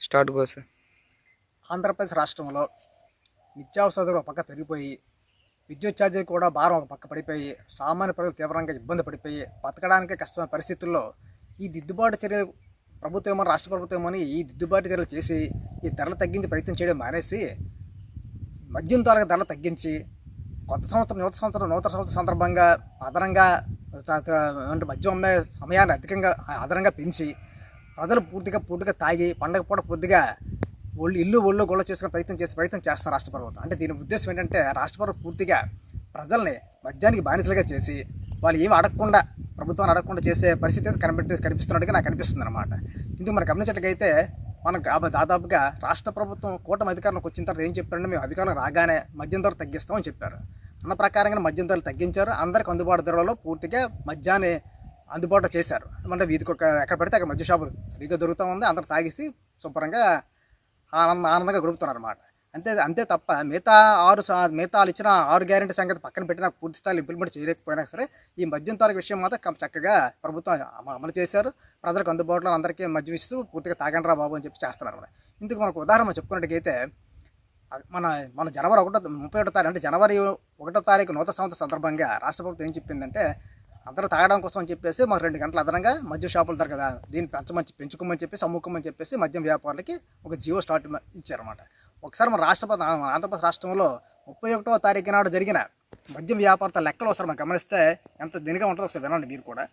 Start goes. Andhra Pradesh రాష్ట్రంలో నిత్యావసరాలు ఒక పక్క పెరిగిపోయి విద్యుత్ ఛార్జీలు కూడా భారం ఒక పక్క పడిపోయి సామాన్య ప్రజలు తీవ్రంగా ఇబ్బంది పడిపోయి బతకడానికి కష్టమైన పరిస్థితుల్లో ఈ దిద్దుబాటు చర్యలు ప్రభుత్వం ఏమో రాష్ట్ర ప్రభుత్వం ఏమో ఈ దిద్దుబాటు చర్యలు చేసి ఈ ధరలు తగ్గించి ప్రయత్నం చేయడం మానేసి మద్యం తాలూకు ధరలు తగ్గించి కొత్త సంవత్సరం నూతన సంవత్సరం నూతన సంవత్సరం సందర్భంగా అదనంగా మద్యం అమ్మే సమయాన్ని అధికంగా అదనంగా పెంచి ప్రజలు పూర్తిగా పూర్తిగా తాగి పండగ పూట పూర్తిగా ఒళ్ళు ఇల్లు ఒళ్ళు గొల్ల చేసుకునే ప్రయత్నం చేసే ప్రయత్నం చేస్తున్నారు రాష్ట్ర ప్రభుత్వం. అంటే దీని ఉద్దేశం ఏంటంటే రాష్ట్ర ప్రభుత్వం పూర్తిగా ప్రజల్ని మద్యానికి బానిసలుగా చేసి వాళ్ళు ఏమి అడగకుండా ప్రభుత్వాన్ని అడగకుండా చేసే పరిస్థితి అయితే కనిపెట్టి కనిపిస్తున్నట్టుగా నాకు అనిపిస్తుంది అనమాట ఇందుకు మనం గమనించట్లయితే మనకు దాదాపుగా రాష్ట్ర ప్రభుత్వం కూటమి అధికారంలోకి వచ్చిన తర్వాత ఏం చెప్పారంటే మేము అధికారం రాగానే మద్యం ధర తగ్గిస్తామని చెప్పారు. అన్న ప్రకారంగా మద్యం ధరలు తగ్గించారు. అందరికి అందుబాటు ధరలలో పూర్తిగా మద్యాన్ని అందుబాటులో చేశారు. అంటే వీధికి ఒక ఎక్కడ పడితే అక్కడ మధ్య షాపులు ఫ్రీగా దొరుకుతూ ఉంది. అందరు తాగేసి శుభ్రంగా ఆనంద ఆనందంగా గడుపుతున్నారు అనమాట అంతే అంతే తప్ప మిగతా ఆరు సా- మిగతా ఇచ్చిన ఆరు గ్యారెంటీ సంగతి పక్కన పెట్టిన పూర్తి స్థాయిలో ఇంప్లిమెంట్ చేయలేకపోయినా సరే ఈ మద్యం తారీఖు విషయం మాత్రం చక్కగా ప్రభుత్వం అమలు చేశారు. ప్రజలకు అందుబాటులో అందరికీ మద్యం ఇస్తూ పూర్తిగా తాగండి రా బాబు అని చెప్పి చేస్తున్నారు అనమాట ఇందుకు మనకు ఉదాహరణ చెప్పుకున్నట్టుగైతే మన మన జనవరి ఒకటో ముప్పై ఒకటో తారీఖు అంటే జనవరి ఒకటో తారీఖు నూతన సంవత్సరం సందర్భంగా రాష్ట్ర ప్రభుత్వం ఏం చెప్పిందంటే అందరూ తాగడం కోసం అని చెప్పేసి మాకు రెండు గంటల అదనంగా మద్యం షాపుల దగ్గర దీన్ని పెంచమని పెంచుకోమని చెప్పేసి అమ్ముకోమని చెప్పేసి మద్యం వ్యాపారులకి ఒక జీవో స్టార్ట్ ఇచ్చారనమాట ఇచ్చారన్నమాట. ఒకసారి మన రాష్ట్రపతి ఆంధ్రప్రదేశ్ రాష్ట్రంలో ముప్పై ఒకటో తారీఖు నాడు జరిగిన మద్యం వ్యాపారత లెక్కలు ఒకసారి మనం గమనిస్తే ఎంత దీనిగా ఉంటుందో ఒకసారి వినండి మీరు కూడా.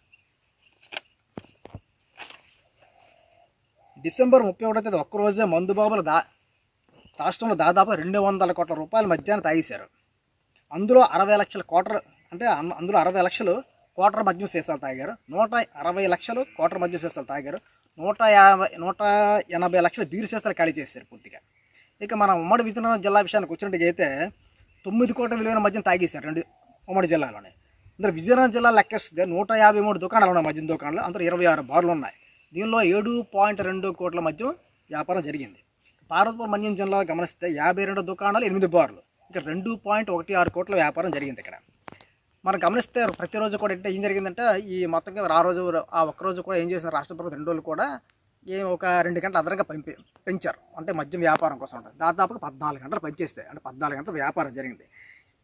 డిసెంబర్ ముప్పై ఒకటో తేదీ ఒక్కరోజే మందుబాబుల దా రాష్ట్రంలో దాదాపు రెండు వందల కోట్ల రూపాయలు మద్యాన్ని తాగేశారు. అందులో అరవై లక్షల కోటర్ అంటే అందులో అరవై లక్షలు క్వార్టర్ మద్యం సీసాలు తాగారు. నూట అరవై లక్షలు క్వార్టర్ మద్యం సీసాలు తాగారు. నూట యాభై నూట ఎనభై లక్షల బీరు సీసాలు ఖాళీ చేశారు పూర్తిగా. ఇక మన ఉమ్మడి విజయనగరం జిల్లా విషయానికి వచ్చినట్టుగైతే అయితే తొమ్మిది కోట్ల విలువైన మద్యం తాగేశారు రెండు ఉమ్మడి జిల్లాలోనే. అందులో విజయనగరం జిల్లా లెక్కేస్తే నూట యాభై మూడు దుకాణాలు ఉన్నాయి మద్యం దుకాణాలు. అందులో ఇరవై ఆరు బార్లు ఉన్నాయి. దీనిలో ఏడు పాయింట్ రెండు కోట్ల మద్యం వ్యాపారం జరిగింది. పార్వతీపురం మన్యం జిల్లా గమనిస్తే యాభై రెండు దుకాణాలు ఎనిమిది బార్లు. ఇక్కడ రెండు పాయింట్ ఒకటి ఆరు కోట్ల వ్యాపారం జరిగింది ఇక్కడ. మనం గమనిస్తే ప్రతిరోజు కూడా అంటే ఏం జరిగిందంటే ఈ మొత్తంగా ఆ రోజు ఆ ఒక్క రోజు కూడా ఏం చేసిన రాష్ట్ర ప్రభుత్వం రెండు రోజులు కూడా ఏం ఒక రెండు గంటలు అదనంగా పెంపి పెంచారు. అంటే మద్యం వ్యాపారం కోసం ఉంటుంది. దాదాపుగా పద్నాలుగు గంటలు పనిచేస్తాయి అంటే పద్నాలుగు గంటలు వ్యాపారం జరిగింది.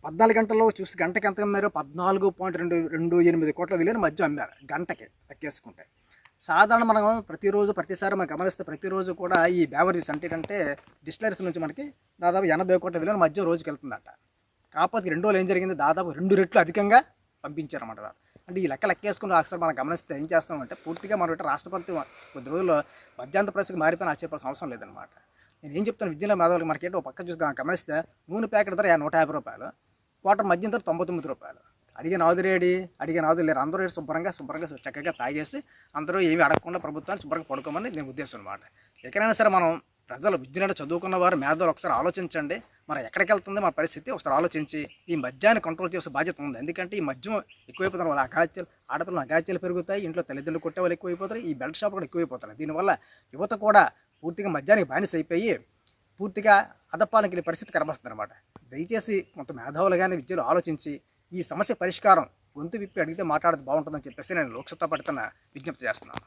పద్నాలుగు గంటల్లో చూసి గంటకి ఎంత అమ్మారు? పద్నాలుగు పాయింట్ రెండు రెండు ఎనిమిది కోట్ల విలువైన మద్యం అమ్మారు గంటకి లెక్కేసుకుంటే. సాధారణ మనం ప్రతిరోజు ప్రతిసారి మనం గమనిస్తే ప్రతిరోజు కూడా ఈ బ్యావరేజెస్ అంటే ఏంటంటే డిస్టిలరీస్ నుంచి మనకి దాదాపు ఎనభై కోట్ల విలువైన మద్యం రోజుకి వెళ్తుందట. కాకపోతే రెండు రోజులు ఏం జరిగింది దాదాపు రెండు రెట్లు అధికంగా పంపించారన్నమాట వాళ్ళు. అంటే ఈ లెక్క లెక్కేసుకుని ఒకసారి మనం గమనిస్తే ఏం చేస్తామంటే పూర్తిగా మనం ఇటు రాష్ట్రపతి కొద్ది రోజుల్లో మధ్యాంత ప్రశ్నకు మారిపోయిన ఆశ్చర్యపడాల్సిన అవసరం లేదనమాట నేను ఏం చెప్తాను విద్యలో మేధావులకు మనకేంటో ఒక పక్క చూసి గమనిస్తే నూనె ప్యాకెట్ ధర నూట యాభై రూపాయలు క్వార్టర్ మద్యం ధర తొంభై తొమ్మిది రూపాయలు. అడిగే నాదురేడి అడిగే నాదు లేరు. అందరూ శుభ్రంగా శుభ్రంగా చక్కగా తాగేసి అందరూ ఏమి అడగకుండా ప్రభుత్వాన్ని శుభ్రంగా పడుకోమని నేను ఉద్దేశం అనమాట ఎక్కడైనా సరే మనం ప్రజలు విద్యను చదువుకున్న వారు మేధావులు ఒకసారి ఆలోచించండి. మరి ఎక్కడికి వెళ్తుంది మన పరిస్థితి? ఒకసారి ఆలోచించి. ఈ మద్యాన్ని కంట్రోల్ చేసే బాధ్యత ఉంది. ఎందుకంటే ఈ మద్యం ఎక్కువైపోతున్న వాళ్ళ అగాత్యాలు ఆడపిల్లలు అగాత్యాలు పెరుగుతాయి. ఇంట్లో తల్లిదండ్రులు కొట్టే వాళ్ళు ఎక్కువైపోతారు. ఈ బెల్ట్ షాప్ కూడా ఎక్కువైపోతారు దీనివల్ల యువత కూడా పూర్తిగా మద్యానికి బానిస అయిపోయి పూర్తిగా అదప్పాలకి వెళ్ళే పరిస్థితి కనబడుతుంది అనమాట దయచేసి కొంత మేధావులు కానీ విద్యలు ఆలోచించి ఈ సమస్య పరిష్కారం గొంతు విప్పి అడిగితే మాట్లాడితే బాగుంటుందని చెప్పేసి నేను లోక్సత్తా పడుతున్న విజ్ఞప్తి చేస్తున్నాను.